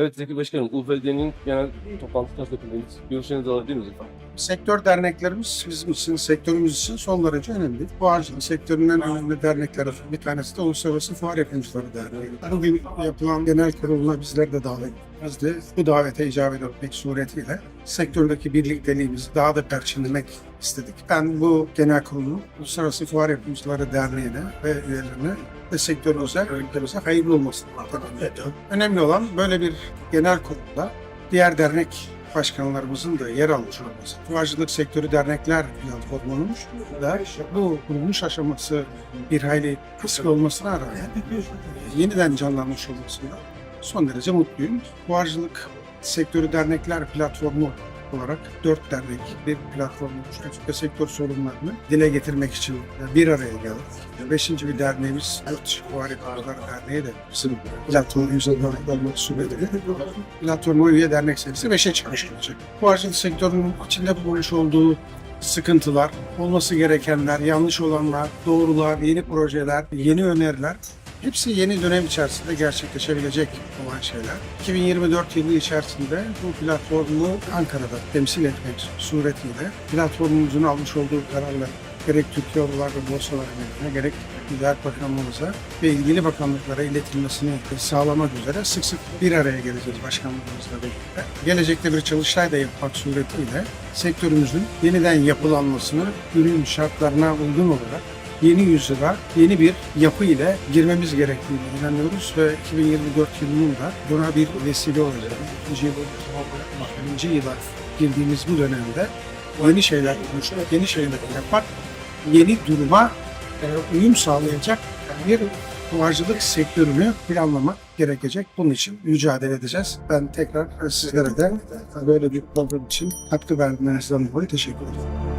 Evet Zeki Başkanım, UFD'nin genel toplantısına katılıyoruz. Görüşlerinizi alabilir miyiz efendim? Sektör derneklerimiz bizim için, sektörümüz için son derece önemli. Fuarcılık sektörünün en önemli dernekleri bir tanesi de Uluslararası Fuar Yapımcıları Derneği. Bugün yapılan genel kuruluna bizler de ediliriz de bu davete icabet etmek suretiyle sektördeki birlikteliğimizi daha da perçinlemek istedik. Ben bu genel kurulun Uluslararası Fuar Yapımcıları Derneği'ne ve üyelerine ve sektörümüze, ülkemize hayırlı olmasını ediyorum. Önemli olan böyle bir genel kurulda diğer dernek başkanlarımızın da yer almış olması. Fuarcılık Sektörü Dernekler platformunun da bu kurulmuş aşaması bir hayli kısık olmasına rağmen yeniden canlanmış olmasında son derece mutluyum. Fuarcılık Sektörü Dernekler platformu olarak dört dernek bir platform oluşturduk ve sektör sorunlarını dile getirmek için bir araya geldik. Beşinci bir derneğimiz Yurt dışı Fuar Yapımcıları Derneği de bizim platformumuza dahil olmak suretiyle platforma üye dernek sayısı beşe çıkartılacak. Fuarcılık sektörünün içinde bulunmuş olduğu sıkıntılar, olması gerekenler, yanlış olanlar, doğrular, yeni projeler, yeni öneriler hepsi yeni dönem içerisinde gerçekleşebilecek olan şeyler. 2024 yılı içerisinde bu platformu Ankara'da temsil etmek suretiyle platformumuzun almış olduğu kararlar gerek Türkiye Odalar ve Borsalar Birliği'ne gerek Ticaret Bakanlığımıza ve ilgili bakanlıklara iletilmesini sağlamak üzere sık sık bir araya geleceğiz başkanlığımızla birlikte. Gelecekte bir çalıştay da yapmak suretiyle sektörümüzün yeniden yapılanmasını ürün şartlarına uygun olarak yeni yüzyıla yeni bir yapı ile girmemiz gerektiğini inanıyoruz ve 2024 yılının da buna bir vesile olacak. İkinci yılı birinci yıla girdiğimiz bu dönemde yeni şeyler konuşmak, yeni şeyler yapmak, yeni duruma e, uyum sağlayacak bir fuarcılık sektörünü planlamak gerekecek. Bunun için mücadele edeceğiz. Ben tekrar sizlere de böyle bir program için hakkı verdiğinizden dolayı teşekkür ederim.